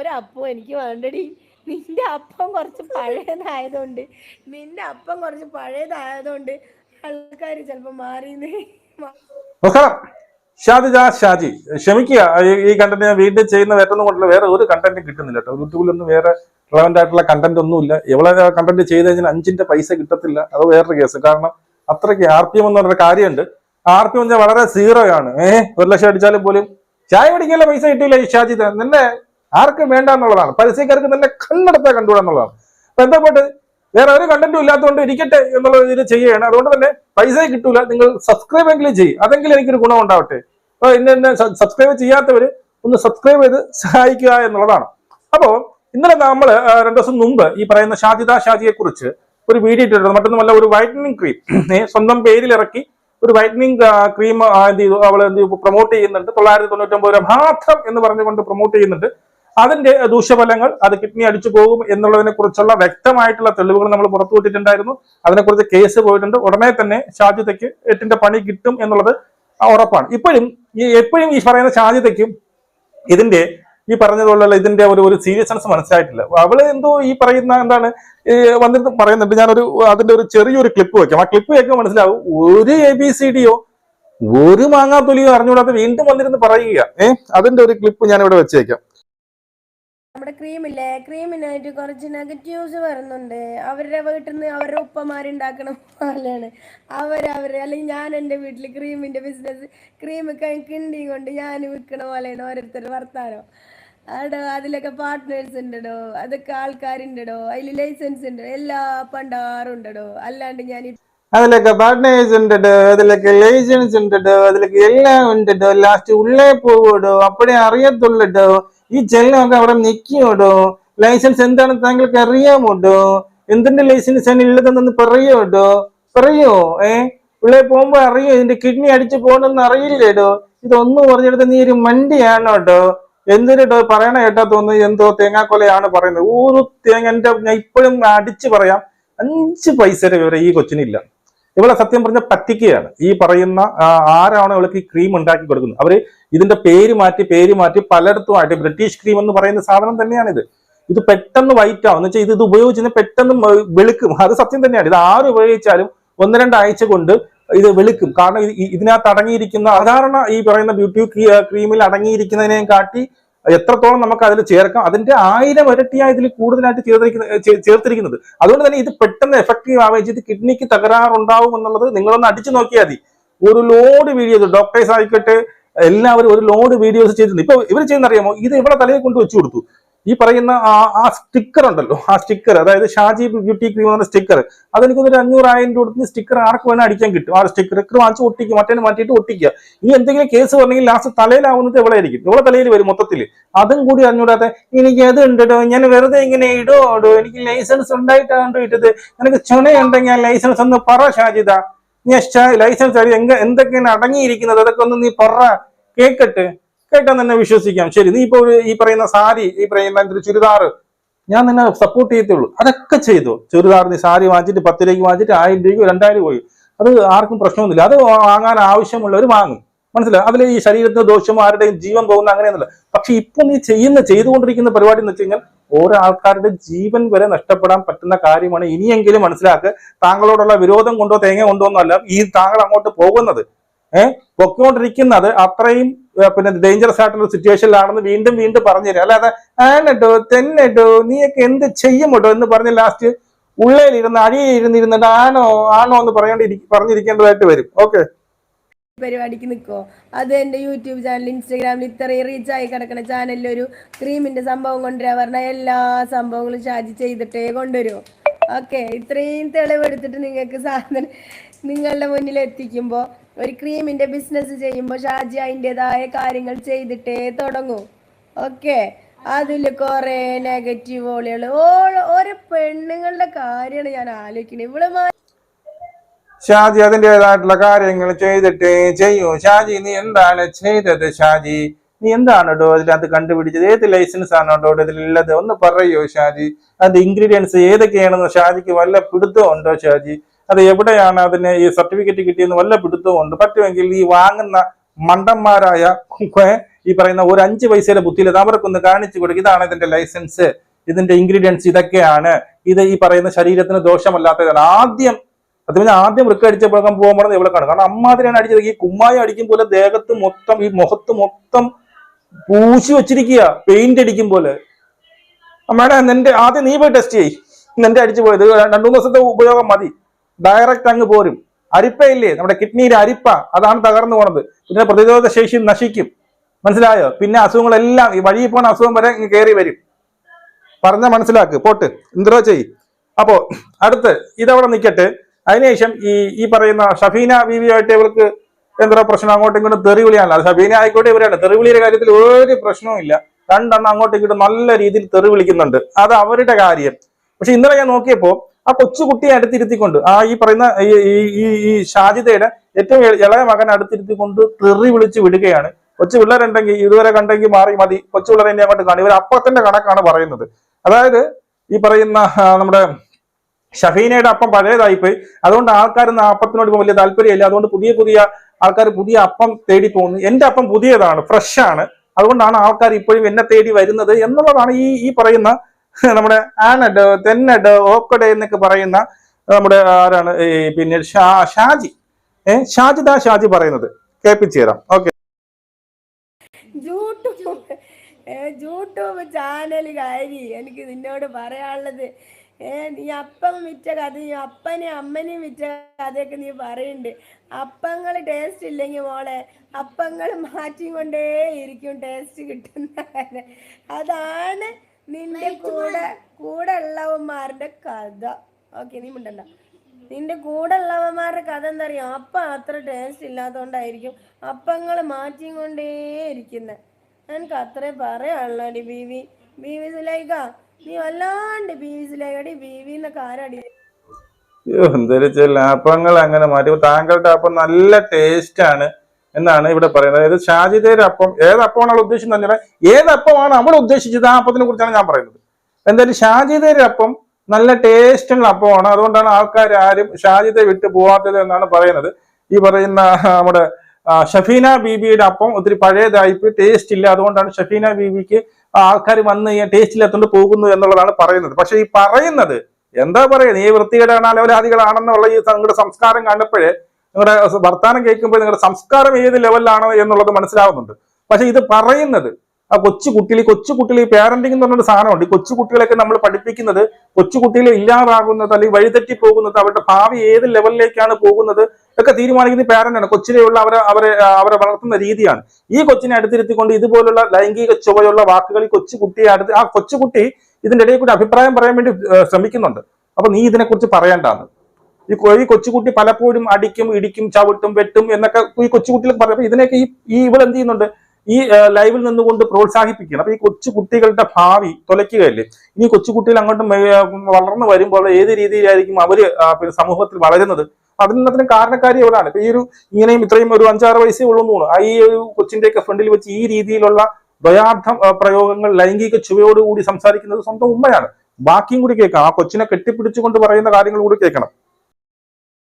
ഒരപ്പം എനിക്ക് വേണ്ടടി. നിന്റെ അപ്പം കുറച്ച് പഴയതായതുകൊണ്ട്. നിന്റെ അപ്പം കുറച്ച് പഴയതായതുകൊണ്ട് ആൾക്കാർ ചിലപ്പോ മാറിന്ന്. നമസ്കാരം ഷാജിജ ഷാജി ക്ഷമിക്കുക. ഈ- കണ്ടന്റ് ഞാൻ വീണ്ടും ചെയ്യുന്ന വേറൊന്നും കൊണ്ടല്ല വേറെ ഒരു കണ്ടന്റും കിട്ടുന്നില്ല കേട്ടോ. യൂട്യൂബിലൊന്നും വേറെ റെലവെന്റ് ആയിട്ടുള്ള കണ്ടന്റ് ഒന്നുമില്ല. എവിടെ കണ്ടന്റ് ചെയ്ത് കഴിഞ്ഞാൽ അഞ്ചിന്റെ പൈസ കിട്ടത്തില്ല. അത് വേറൊരു കേസ്. കാരണം അത്രയ്ക്ക് ആർ പി എം എന്ന് പറഞ്ഞ കാര്യമുണ്ട്. ആർ പി എം വളരെ സീറോ ആണ്. ഏഹ് ഒരു ലക്ഷം അടിച്ചാലും പോലും ചായ പിടിക്കാനുള്ള പൈസ കിട്ടില്ല ഷാജി നിന്നെ ആർക്കും വേണ്ട എന്നുള്ളതാണ്. പരസ്യക്കാർക്ക് തന്നെ കണ്ണെടുത്താൽ കണ്ടുകൂടാ എന്നുള്ളതാണ്. അപ്പൊ എന്താ പോട്ട്? വേറെ ഒരു കണ്ടന്റും ഇല്ലാത്തതുകൊണ്ട് ഇരിക്കട്ടെ എന്നുള്ള രീതിയിൽ ചെയ്യുകയാണ്. അതുകൊണ്ട് തന്നെ പൈസ കിട്ടൂല. നിങ്ങൾ സബ്സ്ക്രൈബ് എങ്കിലും ചെയ്യും. അതെങ്കിലും എനിക്കൊരു ഗുണം ഉണ്ടാവട്ടെ. അപ്പൊ ഇന്ന് എന്നെ സബ്സ്ക്രൈബ് ചെയ്യാത്തവര് ഒന്ന് സബ്സ്ക്രൈബ് ചെയ്ത് സഹായിക്കുക എന്നുള്ളതാണ്. അപ്പോ ഇന്നലെ നമ്മൾ രണ്ടു ദിവസം മുമ്പ് ഈ പറയുന്ന ഷാജിദ ഷാജിയെ കുറിച്ച് ഒരു വീഡിയോ ഇട്ടിട്ടുണ്ട്. മറ്റൊന്നുമല്ല ഒരു വൈറ്റനിങ് ക്രീം സ്വന്തം പേരിൽ ഇറക്കി ഒരു വൈറ്റനിങ് ക്രീം എന്ത് ചെയ്തു? അവൾ എന്ത് പ്രൊമോട്ട് ചെയ്യുന്നുണ്ട്. തൊള്ളായിരത്തി തൊണ്ണൂറ്റൊമ്പത് രൂപ മാത്രം എന്ന് പറഞ്ഞുകൊണ്ട് പ്രൊമോട്ട് ചെയ്യുന്നുണ്ട്. അതിന്റെ ദൂഷ്യഫലങ്ങൾ അത് കിഡ്നി അടിച്ചു പോകും എന്നുള്ളതിനെ കുറിച്ചുള്ള വ്യക്തമായിട്ടുള്ള തെളിവുകൾ നമ്മൾ പുറത്തുവിട്ടിട്ടുണ്ടായിരുന്നു അതിനെക്കുറിച്ച് കേസ് പോയിട്ടുണ്ട്. ഉടനെ തന്നെ ഷാജിതയ്ക്ക് എട്ടിന്റെ പണി കിട്ടും എന്നുള്ളത് ഉറപ്പാണ്. ഇപ്പോഴും ഈ എപ്പോഴും ഈ പറയുന്ന ഷാജിതയ്ക്കും ഇതിന്റെ ഈ പറഞ്ഞതുപോലുള്ള ഇതിന്റെ ഒരു ഒരു സീരിയസ്നെസ് മനസ്സിലായിട്ടില്ല. അവൾ എന്തോ ഈ പറയുന്ന എന്താണ് വന്നിട്ട് പറയുന്നുണ്ട് ഞാനൊരു അതിന്റെ ഒരു ചെറിയൊരു ക്ലിപ്പ് വെക്കാം ആ ക്ലിപ്പ് കേൾക്കുമ്പോൾ മനസ്സിലാവും ഒരു എ ബി സി ഡിയോ ഒരു മാങ്ങാത്തൊലിയോ അറിഞ്ഞുകൂടാതെ വീണ്ടും വന്നിരുന്ന് പറയുക. ഏഹ് അതിന്റെ ഒരു ക്ലിപ്പ് ഞാൻ ഇവിടെ വെച്ചേക്കാം. നമ്മുടെ ക്രീമില്ലേ ക്രീമിനായിട്ട് കുറച്ച് നെഗറ്റീവ്സ് വരുന്നുണ്ട്. അവരുടെ വീട്ടിൽ നിന്ന് അവരുടെ ഉപ്പമാരുണ്ടാക്കണ പോലെയാണ്. അവരവർ അല്ലെങ്കിൽ ഞാൻ എന്റെ വീട്ടിൽ ക്രീമിന്റെ ബിസിനസ് ക്രീം കിണ്ടി കൊണ്ട് ഞാൻ വിൽക്കണ പോലെയാണ് ഓരോരുത്തർ വർത്താനം. അടോ അതിലൊക്കെ പാർട്ട്നേഴ്സ് ഉണ്ടടോ. അതൊക്കെ ആൾക്കാരുണ്ടടോ. അതിൽ ലൈസൻസ് ഉണ്ടോ. എല്ലാ പണ്ടാറും ഉണ്ടടോ. അല്ലാണ്ട് ഞാൻ അതിലൊക്കെ പാർട്ട്നേഴ്സ് ഉണ്ടോ അതിലേക്ക് ലൈസൻസ് ഉണ്ടോ അതിലേക്ക് എല്ലാം ഉണ്ടോ ലാസ്റ്റ് ഉള്ളേ പോവോടോ അപ്പഴേ അറിയത്തുള്ളടോ ഈ ചെല്ലമൊക്കെ അവിടെ നിൽക്കുമോടോ ലൈസൻസ് എന്താണെന്ന് താങ്കൾക്ക് അറിയാമോടോ എന്തിന്റെ ലൈസൻസ് ആണ് ഉള്ളതെന്നൊന്ന് പറയോടോ പറയോ? ഏ? ഉള്ളേ പോകുമ്പോ അറിയോ? ഇതിന്റെ കിഡ്നി അടിച്ചു പോകണമെന്ന് അറിയില്ലേടോ? ഇതൊന്നും പറഞ്ഞെടുത്ത് നീ ഒരു മണ്ടിയാണോട്ടോ? എന്തിനോ പറയണ കേട്ടാ തോന്നുന്നു എന്തോ തേങ്ങാക്കൊലയാണ് പറയുന്നത്. ഒരു തേങ്ങ എന്റെ ഞാൻ ഇപ്പോഴും അടിച്ചു പറയാം. അഞ്ച് പൈസ വരെ ഈ കൊച്ചിനില്ല. ഇവളെ സത്യം പറഞ്ഞ പറ്റിക്കുകയാണ്. ഈ പറയുന്ന ആരാണോ ഇവൾക്ക് ഈ ക്രീം ഉണ്ടാക്കി കൊടുക്കുന്നത്? അവർ ഇതിന്റെ പേര് മാറ്റി പേര് മാറ്റി പലയിടത്തുമായിട്ട് ബ്രിട്ടീഷ് ക്രീം എന്ന് പറയുന്ന സാധനം തന്നെയാണിത്. ഇത് പെട്ടെന്ന് വൈറ്റ് ആവും. എന്ന് വെച്ചാൽ ഇത് ഇത് ഉപയോഗിച്ച് പെട്ടെന്ന് വെളുക്കും. അത് സത്യം തന്നെയാണ്. ഇത് ആര് ഉപയോഗിച്ചാലും ഒന്ന് രണ്ടാഴ്ച കൊണ്ട് ഇത് വെളുക്കും. കാരണം ഇതിനകത്ത് അടങ്ങിയിരിക്കുന്ന സാധാരണ ഈ പറയുന്ന ബ്യൂട്ടി ക്രീമിൽ അടങ്ങിയിരിക്കുന്നതിനെയും കാട്ടി എത്രത്തോളം നമുക്ക് അതിൽ ചേർക്കാം? അതിന്റെ ആയിരം ഇരട്ടിയാണ് ഇതിൽ കൂടുതലായിട്ട് ചേർത്തിരിക്കുന്ന ചേർത്തിരിക്കുന്നത്. അതുകൊണ്ട് തന്നെ ഇത് പെട്ടെന്ന് എഫക്റ്റീവ് ആവുകയും ചെയ്ത് കിഡ്നിക്ക് തകരാറുണ്ടാവും എന്നുള്ളത് നിങ്ങളൊന്ന് അടിച്ചു നോക്കിയാൽ മതി. ഒരു ലോഡ് വീഡിയോസ് ഡോക്ടേഴ്സ് ആയിക്കോട്ടെ എല്ലാവരും ഒരു ലോഡ് വീഡിയോസ് ചെയ്തിട്ടുണ്ട്. ഇപ്പൊ ഇവർ ചെയ്യുന്ന അറിയാമോ ഇത് ഇവിടെ തലയിൽ കൊണ്ട് വെച്ചു കൊടുത്തു. ഈ പറയുന്ന ആ ആ സ്റ്റിക്കർ ഉണ്ടല്ലോ. ആ സ്റ്റിക്കർ അതായത് ഷാജി ബ്യൂട്ടി ക്രീം എന്ന സ്റ്റിക്കർ അതെനിക്ക് ഒരു അഞ്ഞൂറായിരം രൂപ സ്റ്റിക്കർ ആർക്ക് വേണം അടിക്കാൻ കിട്ടും. ആ സ്റ്റിക്കർ വാങ്ങിച്ച് ഒട്ടിക്കുക മറ്റേ മാറ്റിയിട്ട് ഒട്ടിക്കുക. ഇനി എന്തെങ്കിലും കേസ് പറഞ്ഞെങ്കിൽ ലാസ്റ്റ് തലയിലാവുന്നത് എവിടെയായിരിക്കും? എവിടെ തലയിൽ വരും മൊത്തത്തിൽ അതും കൂടി അറിഞ്ഞൂടാതെ എനിക്ക് അത് ഉണ്ടോ ഞാൻ വെറുതെ ഇങ്ങനെ ഇടോടോ എനിക്ക് ലൈസൻസ് ഉണ്ടായിട്ടാണ് ഇട്ടത്. എനിക്ക് ചുണയുണ്ടെങ്കിൽ ആ ലൈസൻസ് ഒന്ന് പറ ഷാജിത നീ ലൈസൻസ് എന്തൊക്കെയാണ് അടങ്ങിയിരിക്കുന്നത്? അതൊക്കെ ഒന്ന് നീ പറ കേക്കട്ടെ. കേട്ടാൻ തന്നെ വിശ്വസിക്കാം. ശരി നീ ഇപ്പൊ ഈ പറയുന്ന സാരി ഈ പറയുന്ന ഒരു ചുരിദാർ ഞാൻ നിന്നെ സപ്പോർട്ട് ചെയ്യത്തുള്ളൂ. അതൊക്കെ ചെയ്തു. ചുരിദാർ നീ സാരി വാങ്ങിച്ചിട്ട് പത്ത് രൂപയ്ക്ക് വാങ്ങിച്ചിട്ട് ആയിരം രൂപയ്ക്ക് രണ്ടായിരം പോയി. അത് ആർക്കും പ്രശ്നമൊന്നുമില്ല. അത് വാങ്ങാൻ ആവശ്യമുള്ളവർ വാങ്ങും. മനസ്സിലായി? അതിൽ ഈ ശരീരത്തിന് ദോഷം ആരുടെയും ജീവൻ പോകുന്ന അങ്ങനെയൊന്നുമില്ല. പക്ഷെ ഇപ്പൊ നീ ചെയ്യുന്ന ചെയ്തുകൊണ്ടിരിക്കുന്ന പരിപാടി എന്ന് വെച്ച് കഴിഞ്ഞാൽ ഓരോ ആൾക്കാരുടെ ജീവൻ വരെ നഷ്ടപ്പെടാൻ പറ്റുന്ന കാര്യമാണ് ഇനിയെങ്കിലും മനസ്സിലാക്കുക താങ്കളോടുള്ള വിരോധം കൊണ്ടോ തേങ്ങ കൊണ്ടോ ഈ താങ്കൾ അങ്ങോട്ട് പോകുന്നത്. ഏഹ് പൊക്കോണ്ടിരിക്കുന്നത് അത്രയും പിന്നെ ഡേഞ്ചറസ് ആയിട്ടുള്ള സിറ്റുവേഷനിലാണെന്ന് വീണ്ടും വീണ്ടും പറഞ്ഞു തരാം അല്ലാതെ ആനട്ടോ തെന്നട്ടോ നീയൊക്കെ എന്ത് ചെയ്യുമോട്ടോ എന്ന് പറഞ്ഞ് ലാസ്റ്റ് ഉള്ളിലിരുന്ന് അടിയിലിരുന്നിരുന്നിട്ട് ആണോ ആണോ എന്ന് പറയേണ്ടി പറഞ്ഞിരിക്കേണ്ടതായിട്ട് വരും. ഓക്കെ പരിപാടിക്ക് നിൽക്കോ അത് എന്റെ യൂട്യൂബ് ചാനൽ ഇൻസ്റ്റാഗ്രാമിൽ ഇത്രയും ആയി കിടക്കുന്ന ചാനലിൽ ഒരു ക്രീമിന്റെ സംഭവം കൊണ്ടുവരാൻ പറഞ്ഞാൽ എല്ലാ സംഭവങ്ങളും ഷാജി ചെയ്തിട്ടേ കൊണ്ടുവരുമോ ഓക്കെ ഇത്രയും തെളിവെടുത്തിട്ട് നിങ്ങൾക്ക് സാധനം നിങ്ങളുടെ മുന്നിൽ എത്തിക്കുമ്പോൾ ഒരു ക്രീമിന്റെ ബിസിനസ് ചെയ്യുമ്പോൾ ഷാജി അതിന്റെതായ കാര്യങ്ങൾ ചെയ്തിട്ടേ തുടങ്ങൂ. ഓക്കെ അതിൽ കുറെ നെഗറ്റീവ് ഓളികൾ ഓരോ പെണ്ണുങ്ങളുടെ കാര്യമാണ് ഞാൻ ആലോചിക്കുന്നത് ഇവൾ ഷാജി അതിന്റെതായിട്ടുള്ള കാര്യങ്ങൾ ചെയ്തിട്ടേ ചെയ്യൂ. ഷാജി നീ എന്താണ് ചെയ്തത് ഷാജി? നീ എന്താണോ അതിനകത്ത് കണ്ടുപിടിച്ചത്? ഏത് ലൈസൻസ് ആണോ ഇതിലുള്ളത് ഒന്ന് പറയോ ഷാജി. അതിന്റെ ഇൻഗ്രീഡിയൻസ് ഏതൊക്കെയാണെന്ന് ഷാജിക്ക് വല്ല പിടുത്തം ഉണ്ടോ ഷാജി? അത് എവിടെയാണ് അതിന് ഈ സർട്ടിഫിക്കറ്റ് കിട്ടിയെന്ന് വല്ല പിടുത്തമുണ്ട് പറ്റുമെങ്കിൽ ഈ വാങ്ങുന്ന മണ്ടന്മാരായ ഈ പറയുന്ന ഒരു അഞ്ച് പൈസയുടെ ബുദ്ധിയിൽ അവർക്കൊന്ന് കാണിച്ചു കൊടുക്കും. ഇതാണ് ഇതിന്റെ ലൈസൻസ് ഇതിന്റെ ഇൻഗ്രീഡിയൻസ് ഇതൊക്കെയാണ്. ഇത് ഈ പറയുന്ന ശരീരത്തിന് ദോഷമല്ലാത്തതാണ്. ആദ്യം അത് പിന്നെ ആദ്യം വൃക്ക അടിച്ച പോകാൻ പോകുമ്പോൾ ഇവിടെ കാണും. കാരണം അമ്മാതിരിയാണ് അടിച്ചത്. ഈ കുമ്മായി അടിക്കും പോലെ ദേഹത്ത് മൊത്തം ഈ മുഖത്ത് മൊത്തം പൂശി വെച്ചിരിക്കുക പെയിന്റ് അടിക്കും പോലെ അമ്മയുടെ നിന്റെ ആദ്യം നീ പോയി ടെസ്റ്റ് ചെയ്യ്. നിന്റെ അടിച്ചു പോയത് രണ്ടു മൂന്ന് ദിവസത്തെ ഉപയോഗം മതി. ഡയറക്റ്റ് അങ്ങ് പോരും. അരിപ്പയില്ലേ? നമ്മുടെ കിഡ്നിയിലെ അരിപ്പ അതാണ് തകർന്നു പോണത്. പിന്നെ പ്രതിരോധ ശേഷി നശിക്കും. മനസ്സിലായോ? പിന്നെ അസുഖങ്ങളെല്ലാം ഈ വഴിയിൽ പോണ അസുഖം വരെ കയറി വരും. പറഞ്ഞ മനസ്സിലാക്ക്. പോട്ട് എന്തോ ചെയ് അപ്പോ അടുത്ത് ഇതവിടെ നിൽക്കട്ടെ അതിനുശേഷം ഈ ഈ പറയുന്ന ഷഫീന ബീവിയായിട്ട് ഇവർക്ക് എന്തോ പ്രശ്നം അങ്ങോട്ടും ഇങ്ങോട്ടും തെറിവിളിയാണല്ലോ ഷഫീന ആയിക്കോട്ടെ ഇവരാണ്. തെറിവിളിയുടെ കാര്യത്തിൽ ഒരു പ്രശ്നവും ഇല്ല. രണ്ടെണ്ണം അങ്ങോട്ടും ഇങ്ങോട്ടും നല്ല രീതിയിൽ തെറി വിളിക്കുന്നുണ്ട്. അത് അവരുടെ കാര്യം. പക്ഷെ ഇന്നലെ ഞാൻ നോക്കിയപ്പോ ആ കൊച്ചുകുട്ടിയെ അടുത്തിരുത്തിക്കൊണ്ട് ആ ഈ പറയുന്ന ഈ ഈ- ഈ ഏറ്റവും ഇളയ മകൻ അടുത്തിരുത്തിക്കൊണ്ട് തെറി വിളിച്ച് വിടുകയാണ്. കൊച്ചു പിള്ളേരുണ്ടെങ്കിൽ ഇതുവരെ കണ്ടെങ്കിൽ മാറി മതി. കൊച്ചു പിള്ളേരെ ഇനി അങ്ങോട്ട് കാണും. ഇവർ അപ്പത്തിന്റെ കണക്കാണ് പറയുന്നത്. അതായത് ഈ പറയുന്ന നമ്മുടെ ഷഫീനയുടെ അപ്പം പഴയതായിപ്പോയി. അതുകൊണ്ട് ആൾക്കാരൊന്നും അപ്പത്തിനോട് വലിയ താല്പര്യമില്ല. അതുകൊണ്ട് പുതിയ പുതിയ ആൾക്കാർ പുതിയ അപ്പം തേടി പോകുന്നു. എന്റെ അപ്പം പുതിയതാണ് ഫ്രഷ് ആണ് അതുകൊണ്ടാണ് ആൾക്കാർ ഇപ്പോഴും എന്നെ തേടി വരുന്നത് എന്നുള്ളതാണ് ഈ ഈ പറയുന്ന നമ്മുടെ ആനഡ് തെന്നഡ് ഓക്കഡ് എന്നൊക്കെ പറയുന്ന നമ്മുടെ ആരാണ്? പിന്നെ ഷാജി. ഏഹ് ഷാജിദ ഷാജി പറയുന്നത്. കേൾപ്പിച്ചു തരാം ഓക്കെ. യൂട്യൂബ് ചാനൽ ചാനലുകാരി എനിക്ക് നിന്നോട് പറയാനുള്ളത്. ഏ നീ അപ്പം വിറ്റ കഥയും അപ്പനെയും അമ്മനെയും വിറ്റ കഥയൊക്കെ നീ പറയുന്നുണ്ട് അപ്പങ്ങൾ ടേസ്റ്റ് ഇല്ലെങ്കിൽ മോളെ അപ്പങ്ങൾ മാറ്റിക്കൊണ്ടേ ഇരിക്കും ടേസ്റ്റ് കിട്ടുന്ന. അതാണ് നിന്റെ കൂടെ കൂടെ ഉള്ളവന്മാരുടെ കഥ. ഓക്കെ നീ മിണ്ടണ്ട. നിന്റെ കൂടെ ഉള്ളവന്മാരുടെ കഥ എന്താ അറിയോ? അപ്പം അത്ര ടേസ്റ്റ് ഇല്ലാത്തതുകൊണ്ടായിരിക്കും അപ്പങ്ങൾ മാറ്റിയും കൊണ്ടേ ഇരിക്കുന്നത് എനിക്ക് അത്രേ പറയാനുള്ളടി B V B V Sulaika നീ വല്ലാണ്ട് ബി വി സിലേക്കടി ബി വി എന്നൊക്കെ ആരടി എന്തൊരു അപ്പങ്ങൾ അങ്ങനെ മാറ്റി. താങ്കളുടെ അപ്പം നല്ല ടേസ്റ്റ് ആണ്. എന്നാണ് ഇവിടെ പറയുന്നത്. അതായത് ഷാജിദയുടെ അപ്പം ഏത് അപ്പമാണ് ഉദ്ദേശിച്ചത് തന്നെ ഏത് അപ്പമാണ് അവൾ ഉദ്ദേശിച്ചത്? ആ അപ്പത്തിനെ കുറിച്ചാണ് ഞാൻ പറയുന്നത്. എന്തായാലും ഷാജിദയുടെ അപ്പം നല്ല ടേസ്റ്റുള്ള അപ്പമാണ്. അതുകൊണ്ടാണ് ആൾക്കാർ ആരും ഷാജിദയെ വിട്ട് പോവാത്തത് എന്നാണ് പറയുന്നത്. ഈ പറയുന്ന നമ്മുടെ ഷഫീന ബീബിയുടെ അപ്പം ഒത്തിരി പഴയതായിപ്പോയി ടേസ്റ്റ് ഇല്ല. അതുകൊണ്ടാണ് ഷഫീന ബീബിക്ക് ആൾക്കാർ വന്ന് കഴിഞ്ഞാൽ ടേസ്റ്റ് ഇല്ലാത്തതുകൊണ്ട് പോകുന്നു എന്നുള്ളതാണ് പറയുന്നത്. പക്ഷെ ഈ പറയുന്നത് എന്താ പറയുക? ഈ വൃത്തികേടാണ് അലവലാദികളാണെന്നുള്ള ഈ നിങ്ങളുടെ സംസ്കാരം കണ്ടപ്പോഴേ നിങ്ങളുടെ വർത്താനം കേൾക്കുമ്പോൾ നിങ്ങളുടെ സംസ്കാരം ഏത് ലെവലിലാണ് എന്നുള്ളത് മനസ്സിലാവുന്നുണ്ട്. പക്ഷെ ഇത് പറയുന്നത് ആ കൊച്ചു കുട്ടികൾ കൊച്ചു കുട്ടികൾ ഈ പാരന്റിംഗ് എന്ന് പറഞ്ഞൊരു സാധനമുണ്ട്. ഈ കൊച്ചു കുട്ടികളെയൊക്കെ നമ്മൾ പഠിപ്പിക്കുന്നത് കൊച്ചു കുട്ടികളെ ഇല്ലാതാകുന്നത് അല്ലെങ്കിൽ വഴിതെറ്റി പോകുന്നത് അവരുടെ ഭാവി ഏത് ലെവലിലേക്കാണ് പോകുന്നത് ഒക്കെ തീരുമാനിക്കുന്ന പാരന്റാണ് കൊച്ചിലെയുള്ള അവരെ അവരെ അവരെ വളർത്തുന്ന രീതിയാണ്. ഈ കൊച്ചിനെ അടുത്തിരുത്തിക്കൊണ്ട് ഇതുപോലുള്ള ലൈംഗിക ചുവയുള്ള വാക്കുകൾ ഈ കൊച്ചു കുട്ടിയെ അടുത്ത് ആ കൊച്ചുകുട്ടി ഇതിന്റെ ഇടയിൽ കൂടി അഭിപ്രായം പറയാൻ വേണ്ടി ശ്രമിക്കുന്നുണ്ട്. അപ്പൊ നീ ഇതിനെക്കുറിച്ച് പറയണ്ടാന്ന് ഈ ഈ കൊച്ചുകുട്ടി പലപ്പോഴും അടിക്കും ഇടിക്കും ചവിട്ടും വെട്ടും എന്നൊക്കെ ഈ കൊച്ചുകുട്ടികൾ പറയും ഇതിനൊക്കെ ഈ ഈ ഇവൾ എന്ത് ചെയ്യുന്നുണ്ട്? ഈ ലൈവിൽ നിന്നുകൊണ്ട് പ്രോത്സാഹിപ്പിക്കണം അപ്പൊ ഈ കൊച്ചു കുട്ടികളുടെ ഭാവി തുലയ്ക്കുകയല്ലേ? ഇനി കൊച്ചുകുട്ടികൾ അങ്ങോട്ട് വളർന്നു വരുമ്പോൾ ഏത് രീതിയിലായിരിക്കും അവർ പിന്നെ സമൂഹത്തിൽ വളരുന്നത്? അതിനെല്ലാത്തിനും കാരണക്കാരി അവരാണ് ഇപ്പൊ ഈ ഒരു ഇങ്ങനെയും ഇത്രയും ഒരു അഞ്ചാറ് വയസ്സേ ഉള്ളൂ എന്ന് തോന്നുന്നു. ഈ ഒരു കൊച്ചിന്റെയൊക്കെ ഫ്രണ്ടിൽ വെച്ച് ഈ രീതിയിലുള്ള ദ്വയാർത്ഥ പ്രയോഗങ്ങൾ ലൈംഗിക ചുവയോടുകൂടി സംസാരിക്കുന്നത് സ്വന്തം ഉമ്മയാണ്. ബാക്കിയും കൂടി കേൾക്കണം ആ കൊച്ചിനെ കെട്ടിപ്പിടിച്ചുകൊണ്ട് പറയുന്ന കാര്യങ്ങൾ കൂടി കേൾക്കണം.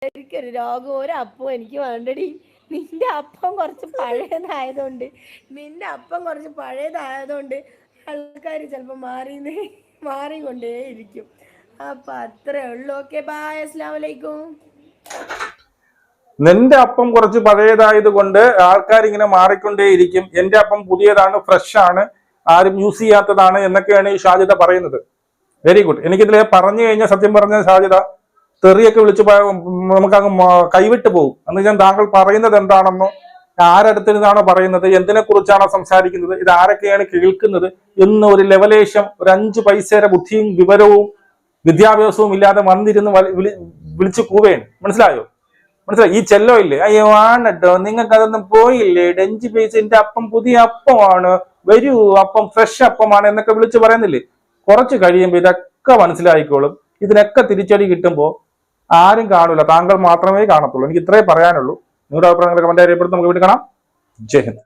എനിക്കൊരു രോഗം ഒരു അപ്പം എനിക്ക് വേണ്ടടി. നിന്റെ അപ്പം കുറച്ച് പഴയതായതുകൊണ്ട്. നിന്റെ അപ്പം കുറച്ച് പഴയതായതുകൊണ്ട് ആൾക്കാർ ചിലപ്പോൾ മാറി മാറിക്കൊണ്ടേ ഇരിക്കും. അപ്പൊ അത്രേ ഉള്ളൂ. ഓക്കെ ബായ് അസ്ലാമലൈക്കും നിന്റെ അപ്പം കുറച്ച് പഴയതായത് കൊണ്ട് ആൾക്കാർ ഇങ്ങനെ മാറിക്കൊണ്ടേയിരിക്കും എന്റെ അപ്പം പുതിയതാണ് ഫ്രഷ് ആണ് ആരും യൂസ് ചെയ്യാത്തതാണ് എന്നൊക്കെയാണ് ഈ സാധ്യത പറയുന്നത്. വെരി ഗുഡ് എനിക്കിതിൽ പറഞ്ഞു കഴിഞ്ഞാൽ സത്യം പറഞ്ഞ ഷാജിദ തെറിയൊക്കെ വിളിച്ചു പ- നമുക്ക് അങ്ങ് കൈവിട്ട് പോകും. എന്ന് ഞാൻ താങ്കൾ പറയുന്നത് എന്താണെന്നോ ആരടുത്തിരുന്നാണോ പറയുന്നത് എന്തിനെ കുറിച്ചാണോ സംസാരിക്കുന്നത് ഇത് ആരൊക്കെയാണ് കേൾക്കുന്നത് എന്ന് ഒരു ലെവലേശം ഒരു അഞ്ച് പൈസയുടെ ബുദ്ധിയും വിവരവും വിദ്യാഭ്യാസവും ഇല്ലാതെ വന്നിരുന്ന് വിളിച്ചു കൂവേണ് മനസ്സിലായോ? മനസ്സിലായി? ഈ ചെല്ലോ ഇല്ലേ അയ്യോ ആണട്ടോ നിങ്ങൾക്ക് അതൊന്നും പോയില്ലേ? ഡഞ്ച് പൈസന്റെ അപ്പം പുതിയ അപ്പമാണ്. വരൂ അപ്പം ഫ്രഷ് അപ്പമാണ് എന്നൊക്കെ വിളിച്ചു പറയുന്നില്ലേ? കുറച്ച് കഴിയുമ്പോൾ ഇതൊക്കെ മനസ്സിലായിക്കോളും. ഇതിനൊക്കെ തിരിച്ചടി കിട്ടുമ്പോൾ ആരും കാണൂല. താങ്കൾ മാത്രമേ കാണത്തുള്ളൂ. എനിക്ക് ഇത്രേ പറയാനുള്ളൂ. നിങ്ങളുടെ അഭിപ്രായങ്ങൾ കമന്റ് അറിയപ്പെടുത്തും നമുക്ക് വീണ്ടും കാണാം. ജയ് ഹിന്ദ്.